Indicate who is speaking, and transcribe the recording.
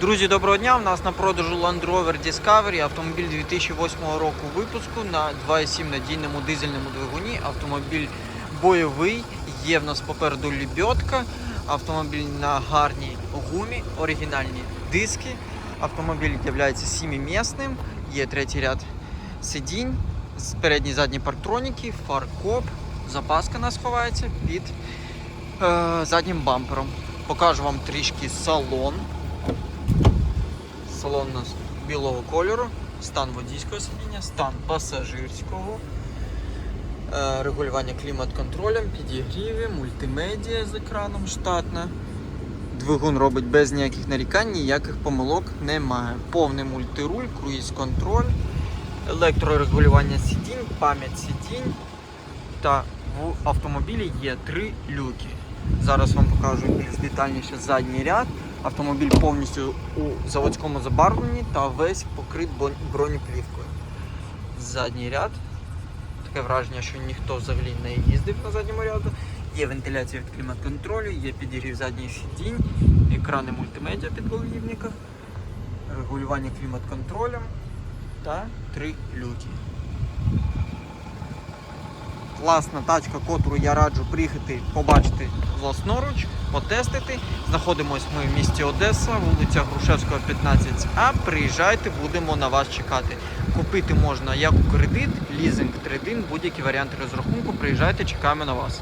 Speaker 1: Друзі, доброго дня! У нас на продажу Land Rover Discovery автомобіль 2008 року випуску на 2,7 надійному дизельному двигуні. Автомобіль бойовий, є в нас попереду лебедка, автомобіль на гарній гумі, оригінальні диски. Автомобіль є сімимісним, є третій ряд сидінь, передні задні парктроніки, фаркоп, запаска нас ховається під е, заднім бампером. Покажу вам трішки салон. Салон у нас білого кольору, стан водійського сидіння, стан пасажирського, е, регулювання клімат-контролем, підігріви, мультимедіа з екраном штатна. Двигун робить без ніяких нарікань, ніяких помилок немає. Повний мультируль, круїз-контроль, електрорегулювання сидінь, пам'ять сидінь. Та в автомобілі є три люки. Зараз вам покажу більш детальніше задній ряд. Автомобіль повністю у заводському забарвленні та весь покрит бронеплівкою. Задній ряд. Таке враження, що ніхто взагалі не їздив на задньому ряду. Є вентиляція від клімат-контролю, є підігрів задніх сидінь, екрани мультимедіа під підголівниках, регулювання клімат-контролем та три люки. Класна тачка, котру я раджу приїхати побачити власноруч, потестити. Знаходимось ми в місті Одеса, вулиця Грушевського, 15А. Приїжджайте, будемо на вас чекати. Купити можна як у кредит, лізинг, трейдинг, будь-які варіанти розрахунку. Приїжджайте, чекаємо на вас.